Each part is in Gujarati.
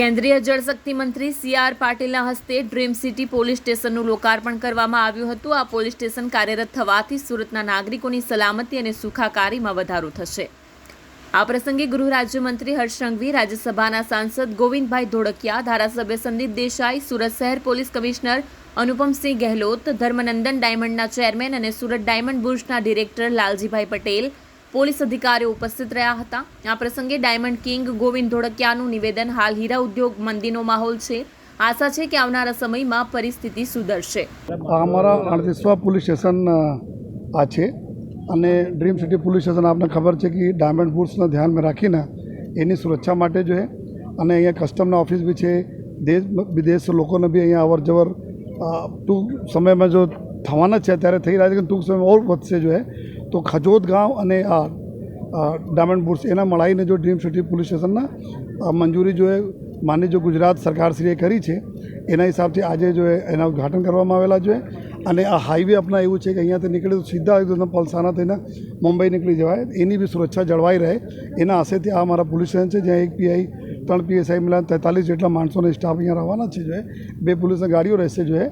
કેન્દ્રીય જળશક્તિ મંત્રી સી આર પાટીલના હસ્તે ડ્રીમ સિટી પોલીસ સ્ટેશનનું લોકાર્પણ કરવામાં આવ્યું હતું. આ પોલીસ સ્ટેશન કાર્યરત થવાથી સુરતના નાગરિકોની સલામતી અને સુખાકારીમાં વધારો થશે. આ પ્રસંગે ગૃહ રાજ્યમંત્રી હર્ષ રાજ્યસભાના સાંસદ ગોવિંદભાઈ ધોળકિયા, ધારાસભ્ય સંદીપ દેસાઈ, સુરત શહેર પોલીસ કમિશનર અનુપમસિંહ ગહેલોત, ધર્મનંદન ડાયમંડના ચેરમેન અને સુરત ડાયમંડ બુર્સના ડિરેક્ટર લાલજીભાઈ પટેલ પોલીસ અધિકારીઓ ઉપસ્થિત રહ્યા હતા. આ પ્રસંગે ડાયમંડ કિંગ ગોવિંદ ધોળકિયાનું નિવેદન હાલ હીરા ઉદ્યોગ મંદીનો માહોલ છે. આશા છે કે આવનારા સમયમાં પરિસ્થિતિ સુધરશે. અમારા અડતીસવા પોલીસ સ્ટેશન આ છે અને ડ્રીમ સિટી પોલીસ સ્ટેશન આપને ખબર છે કે ડાયમંડ ફૂડ્સને ધ્યાનમાં રાખીને એની સુરક્ષા માટે જો અને અહીંયા કસ્ટમના ઓફિસ બી છે. દેશ, વિદેશ લોકોને બી અહીંયા અવર જવર ટૂંક સમયમાં જો થવાના છે, ત્યારે થઈ રહ્યા છે કે ટૂંક સમયમાં ઓર વધશે જો તો ખજોદ ગાંવ અને આ ડાયમંડ બુટ્સ એના મળાઈને જો ડ્રીમ સિટી પોલીસ સ્ટેશનના મંજૂરી જો એ માની જો ગુજરાત સરકારશ્રીએ કરી છે, એના હિસાબથી આજે જો એના ઉદ્ઘાટન કરવામાં આવેલા છે અને આ હાઈવે આપણા એવું છે કે અહીંયાથી નીકળે તો સીધા એકદમ પલસાના થઈને મુંબઈ નીકળી જવાય એની બી સુરક્ષા જળવાઈ રહે એના આશેથી આ અમારા પોલીસ સ્ટેશન છે, જ્યાં એક પીઆઈ, ત્રણ પીએસઆઈ મળ્યા તેતાલીસ જેટલા માણસોને સ્ટાફ અહીંયા રહેવાના છે જો. બે પોલીસની ગાડીઓ રહેશે જો.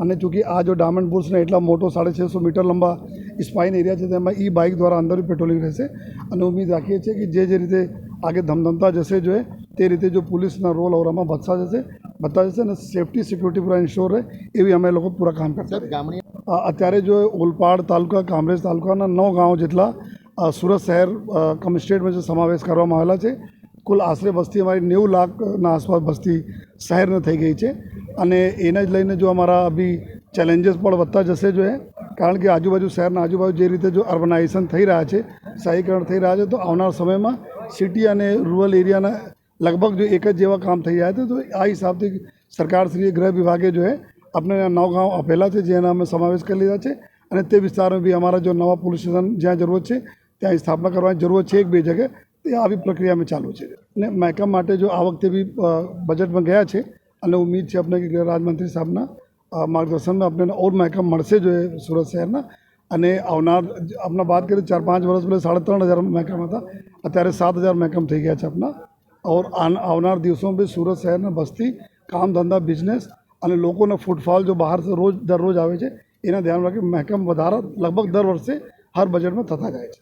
અને ચૂંકि આ જો ડાયમંડ બુર્સને એટલા મોટો સાડે છસો મીટર લંબા સ્પાઇન એરિયા છે તેમાં ઈ બાઇક દ્વારા અંદર પેટ્રોલિંગ રહેશે. અને ઉમ્મીદ રાખીએ છીએ કે જે જે રીતે આગે ધમધમતા જશે જોઈએ તે રીતે જો પોલીસના રોલ ઓરામાં વધતા જશે વધતા જશે અને સેફટી સિક્યુરિટી પૂરા ઇન્શ્યોર રહે એવી અમે લોકો પૂરા કામ કરતા અત્યારે જો ઓલપાડ તાલુકા કામરેજ તાલુકાના નવ ગામો જેટલા સુરત શહેર અ, કમ સ્ટેટમાં જે સમાવેશ કરવામાં આવેલા છે કુલ આશરે વસ્તી અમારી નેવું લાખના આસપાસ વસ્તી શહેરને થઈ ગઈ છે. અને એને જ લઈને જો અમારા બી ચેલેન્જીસ પણ વધતા જશે જો એ કારણ કે આજુબાજુ શહેરના આજુબાજુ જે રીતે જો અર્બનાઇઝેશન થઈ રહ્યા છે શહેરીકરણ થઈ રહ્યા છે, તો આવનાર સમયમાં સિટી અને રૂરલ એરિયાના લગભગ જો એક જ જેવા કામ થઈ રહ્યા છે, તો આ હિસાબથી સરકારશ્રીએ ગૃહ વિભાગે જો એ આપણે નવ ગાંવ આપેલા છે, જેના અમે સમાવેશ કરી લીધા છે અને તે વિસ્તારમાં બી અમારા જો નવા પોલીસ સ્ટેશન જ્યાં જરૂરત છે, ત્યાં સ્થાપના કરવાની જરૂરત છે એક બે જગ્યાએ, તે આવી પ્રક્રિયામાં ચાલુ છે. અને મહેકમ માટે જો આ વખતે બી બજેટમાં ગયા છે, અને ઉમ્મીદ છે આપણે કે રાજમંત્રી સાહેબના માર્ગદર્શનમાં આપણે ઓર મહેકમ મળશે જોઈએ સુરત શહેરના. અને આવનાર આપણા વાત કરીએ ચાર પાંચ વર્ષ પહેલાં સાડા ત્રણ હજાર મહેકમ હતા. અત્યારે સાત હજાર મહેકમ થઈ ગયા છે આપણા ઓર આવનાર દિવસોમાં બી સુરત શહેરના વસ્તી, કામ ધંધા, બિઝનેસ અને લોકોના ફૂટફોલ જો બહાર રોજ, દરરોજ આવે છે, એના ધ્યાન રાખી મહેકમ વધારા લગભગ દર વર્ષે હર બજેટમાં થતા જાય છે.